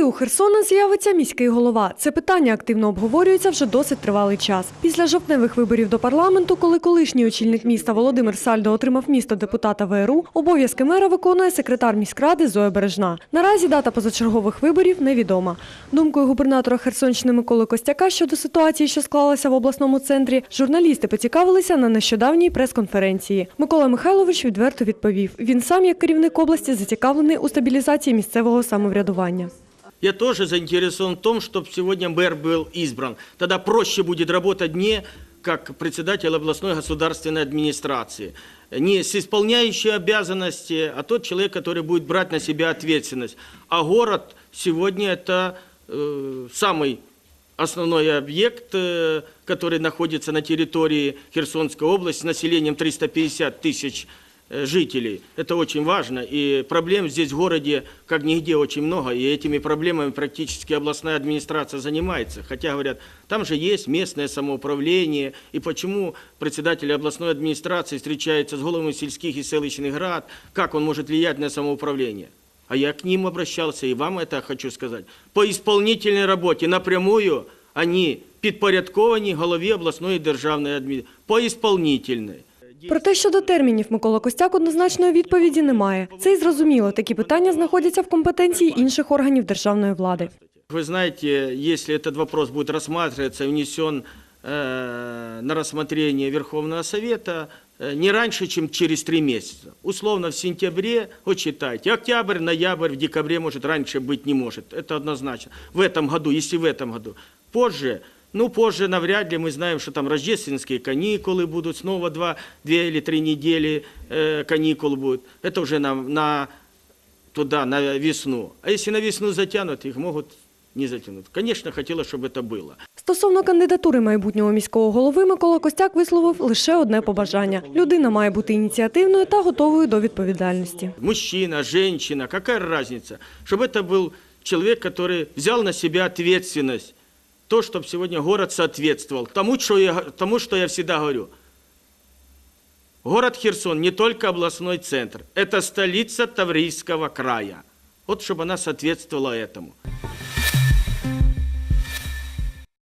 Коли у Херсона з'явиться міський голова? Це питання активно обговорюється вже досить тривалий час. Після жовтневих виборів до парламенту, коли колишній очільник міста Володимир Сальдо отримав місто депутата ВРУ, обов'язки мера виконує секретар міськради Зоя Бережна. Наразі дата позачергових виборів невідома. Думкою губернатора Херсонщини Миколи Костяка щодо ситуації, що склалася в обласному центрі, журналісти поцікавилися на нещодавній прес-конференції. Микола Михайлович відверто відповів: він сам, як керівник області, зацікавлений у стабілізації місцевого самоврядування. Я тоже заинтересован в том, чтобы сегодня мэр был избран. Тогда проще будет работать не как председатель областной государственной администрации, не с исполняющей обязанности, а тот человек, который будет брать на себя ответственность. А город сегодня это э, самый основной объект, э, который находится на территории Херсонской области с населением 350 тысяч э, жителей. Это очень важно. И проблем здесь в городе как нигде очень много. И этими проблемами практически областная администрация занимается. Хотя, говорят, там же есть местное самоуправление. И почему председатель областной администрации встречается с головами сельских и селищных рад, как он может влиять на самоуправление? А я к ним обращался, и вам это хочу сказать. По исполнительной работе напрямую они підпорядковані голові обласної державної адміністрації. По исполнительной. Проте щодо термінів Микола Костяк однозначної відповіді немає. Це й зрозуміло. Такі питання знаходяться в компетенції інших органів державної влади. Вы знаете, если этот вопрос будет рассматриваться и внесен э, на рассмотрение Верховного Совета, э, не раньше, чем через три месяца. Условно в сентябре, вот считайте, октябрь, ноябрь, в декабре, может, раньше быть не может. Это однозначно. В этом году, если в этом году. Позже, ну, позже навряд ли мы знаем, что там рождественские каникулы будут, снова два, две или три недели э, каникул будут. Это уже на, на туда, на весну. А если на весну затянут, их могут не затянуть. Конечно, хотелось, чтобы это было. Стосовно кандидатури майбутнього міського голови, Микола Костяк висловив лише одне побажання: людина має бути ініціативною та готовою до відповідальності. Мужчина, женщина, какая разница? Чтобы это был человек, который взял на себя ответственность. То, чтобы сегодня город соответствовал тому, что я, тому, что я всегда говорю. Город Херсон не только областной центр, это столица Таврийского края. Вот чтобы она соответствовала этому.